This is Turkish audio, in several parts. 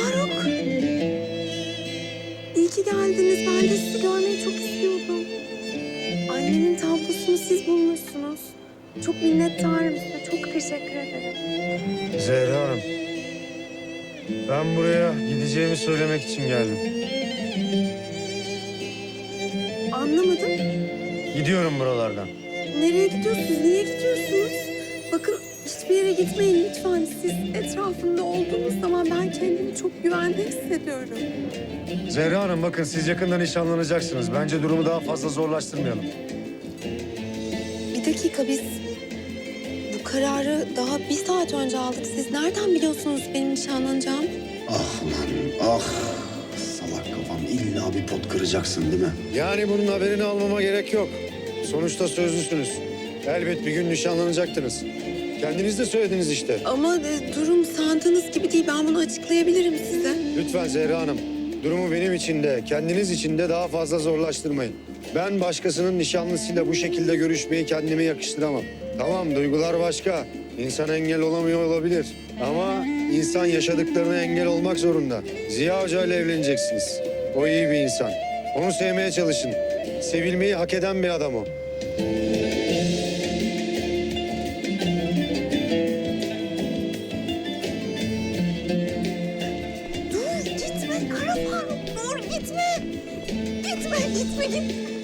Faruk. İyi ki geldiniz. Ben de sizi görmeyi çok istiyordum. Annemin tablosunu siz bulmuşsunuz. Çok minnettarım size. Çok teşekkür ederim. Zehra Hanım. Ben buraya gideceğimi söylemek için geldim. Anlamadım. Gidiyorum buralardan. Nereye gidiyorsunuz? Niye gidiyorsunuz? Bakın hiçbir yere gitmeyin lütfen. Siz etrafımda olduğunuz zaman ben kendimi çok güvende hissediyorum. Zehra Hanım bakın siz yakında nişanlanacaksınız. Bence durumu daha fazla zorlaştırmayalım. Bir dakika biz bu kararı daha bir saat önce aldık. Siz nereden biliyorsunuz benim nişanlanacağımı? Ah lan ah. Salak kafam illa bir pot kıracaksın değil mi? Yani bunun haberini almama gerek yok. Sonuçta sözlüsünüz. Elbet bir gün nişanlanacaktınız. Kendiniz de söylediniz işte. Ama e, durum sandığınız gibi değil. Ben bunu açıklayabilirim size. Lütfen Zehra Hanım, durumu benim için de, kendiniz için de daha fazla zorlaştırmayın. Ben başkasının nişanlısıyla bu şekilde görüşmeyi kendime yakıştıramam. Tamam, duygular başka. İnsan engel olamıyor olabilir. Ama insan yaşadıklarına engel olmak zorunda. Ziya Hoca ile evleneceksiniz. O iyi bir insan. Onu sevmeye çalışın. Sevilmeyi hak eden bir adam o. Kara Faruk dur gitme. Gitme gitme git.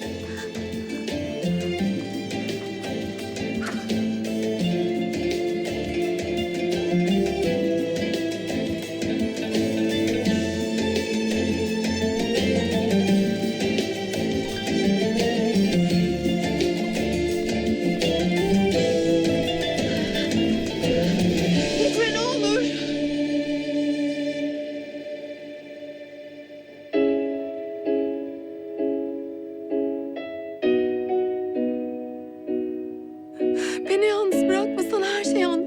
Beni yalnız bırakmasana her şeyi anlat.